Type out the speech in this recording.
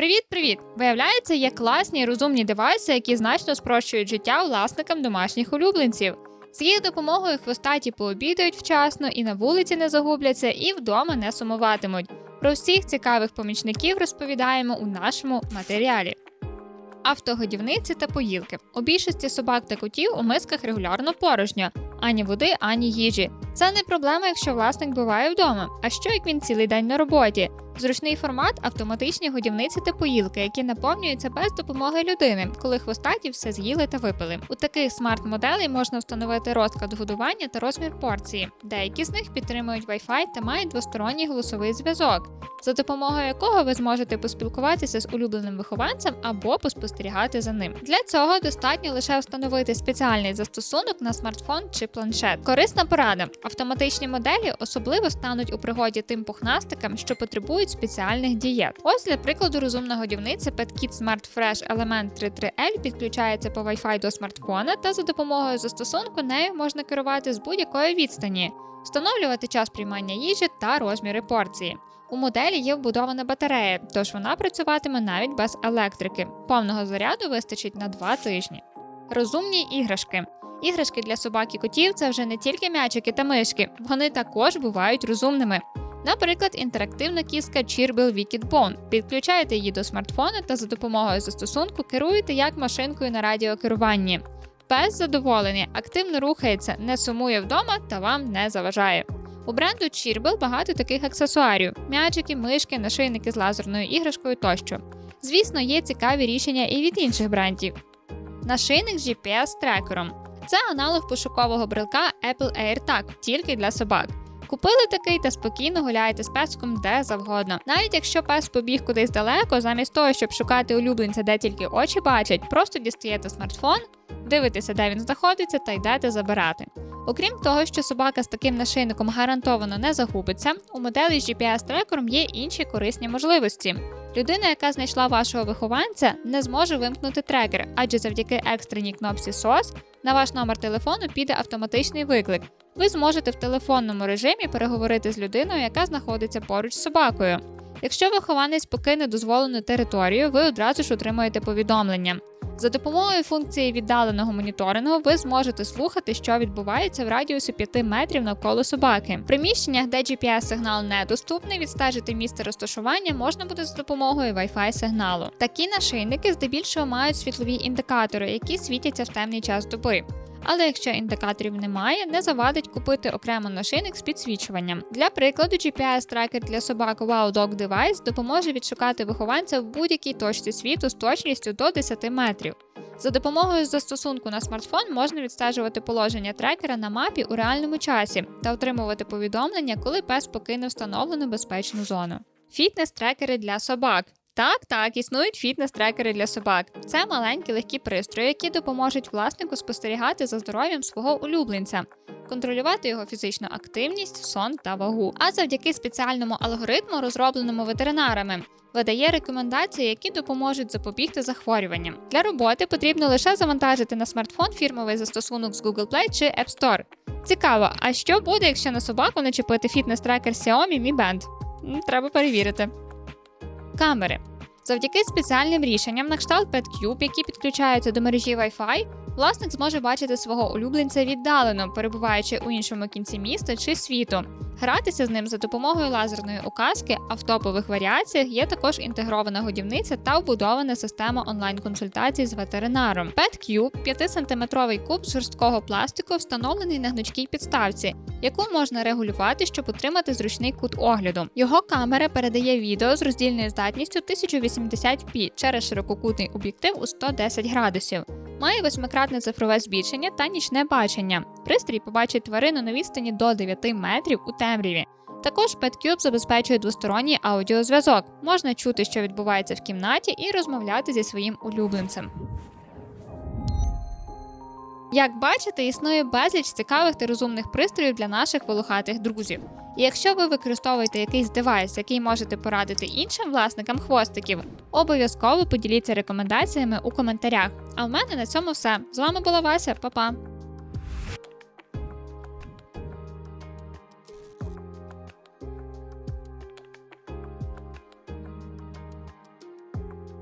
Привіт-привіт! Виявляється, є класні розумні девайси, які значно спрощують життя власникам домашніх улюбленців. З їх допомогою хвостаті пообідають вчасно і на вулиці не загубляться, і вдома не сумуватимуть. Про всіх цікавих помічників розповідаємо у нашому матеріалі. Автогодівниці та поїлки. У більшості собак та котів у мисках регулярно порожньо, ані води, ані їжі. Це не проблема, якщо власник буває вдома. А що як він цілий день на роботі? Зручний формат автоматичні годівниці та поїлки, які наповнюються без допомоги людини, коли хвостаті все з'їли та випили. У таких смарт-моделей можна встановити розклад годування та розмір порції. Деякі з них підтримують Wi-Fi та мають двосторонній голосовий зв'язок, за допомогою якого ви зможете поспілкуватися з улюбленим вихованцем або поспостерігати за ним. Для цього достатньо лише встановити спеціальний застосунок на смартфон чи планшет. Корисна порада: автоматичні моделі особливо стануть у пригоді тим пухнастикам, що потребують спеціальних дієт. Ось для прикладу, розумна годівниця PetKit Smart Fresh Element 33L підключається по Wi-Fi до смартфона, та за допомогою застосунку нею можна керувати з будь-якої відстані, встановлювати час приймання їжі та розміри порції. У моделі є вбудована батарея, тож вона працюватиме навіть без електрики. Повного заряду вистачить на 2 тижні. Розумні іграшки. Іграшки для собак і котів це вже не тільки м'ячики та мишки, вони також бувають розумними. Наприклад, інтерактивна кіска Cheerbill Wicked Bone. Підключаєте її до смартфона та за допомогою застосунку керуєте як машинкою на радіокеруванні. Пес задоволений, активно рухається, не сумує вдома та вам не заважає. У бренду Cheerbill багато таких аксесуарів: м'ячики, мишки, нашийники з лазерною іграшкою тощо. Звісно, є цікаві рішення і від інших брендів. Нашийник з GPS-трекером. Це аналог пошукового брелка Apple AirTag, тільки для собак. Купили такий та спокійно гуляєте з песиком де завгодно. Навіть якщо пес побіг кудись далеко, замість того, щоб шукати улюбленця, де тільки очі бачать, просто дістаєте смартфон, дивитеся, де він знаходиться, та йдете забирати. Окрім того, що собака з таким нашийником гарантовано не загубиться, у моделі з GPS-трекером є інші корисні можливості. Людина, яка знайшла вашого вихованця, не зможе вимкнути трекер, адже завдяки екстреній кнопці SOS на ваш номер телефону піде автоматичний виклик. Ви зможете в телефонному режимі переговорити з людиною, яка знаходиться поруч з собакою. Якщо вихованець покине дозволену територію, ви одразу ж отримуєте повідомлення. За допомогою функції віддаленого моніторингу ви зможете слухати, що відбувається в радіусі 5 метрів навколо собаки. В приміщеннях, де GPS-сигнал недоступний, відстежити місце розташування можна буде з допомогою Wi-Fi сигналу. Такі нашийники здебільшого мають світлові індикатори, які світяться в темний час доби. Але якщо індикаторів немає, не завадить купити окремо нашийник з підсвічуванням. Для прикладу, GPS-трекер для собак Wow Dog Device допоможе відшукати вихованця в будь-якій точці світу з точністю до 10 метрів. За допомогою застосунку на смартфон можна відстежувати положення трекера на мапі у реальному часі та отримувати повідомлення, коли пес покине встановлену безпечну зону. Фітнес-трекери для собак. Так, так, існують фітнес-трекери для собак. Це маленькі легкі пристрої, які допоможуть власнику спостерігати за здоров'ям свого улюбленця, контролювати його фізичну активність, сон та вагу. А завдяки спеціальному алгоритму, розробленому ветеринарами, видає рекомендації, які допоможуть запобігти захворюванням. Для роботи потрібно лише завантажити на смартфон фірмовий застосунок з Google Play чи App Store. Цікаво, а що буде, якщо на собаку начепити фітнес-трекер Xiaomi Mi Band? Треба перевірити. Камери. Завдяки спеціальним рішенням на кшталт PetCube, які підключаються до мережі Wi-Fi, власник зможе бачити свого улюбленця віддалено, перебуваючи у іншому кінці міста чи світу. Гратися з ним за допомогою лазерної указки, а в топових варіаціях є також інтегрована годівниця та вбудована система онлайн-консультацій з ветеринаром. PetCube – 5-сантиметровий куб жорсткого пластику, встановлений на гнучкій підставці, яку можна регулювати, щоб отримати зручний кут огляду. Його камера передає відео з роздільною здатністю 1080p через ширококутний об'єктив у 110 градусів. Має восьмикратне цифрове збільшення та нічне бачення. Пристрій побачить тварину на відстані до 9 метрів у темряві. Також PetCube забезпечує двосторонній аудіозв'язок. Можна чути, що відбувається в кімнаті, і розмовляти зі своїм улюбленцем. Як бачите, існує безліч цікавих та розумних пристроїв для наших волохатих друзів. І якщо ви використовуєте якийсь девайс, який можете порадити іншим власникам хвостиків, обов'язково поділіться рекомендаціями у коментарях. А в мене на цьому все. З вами була Вася, Па-па!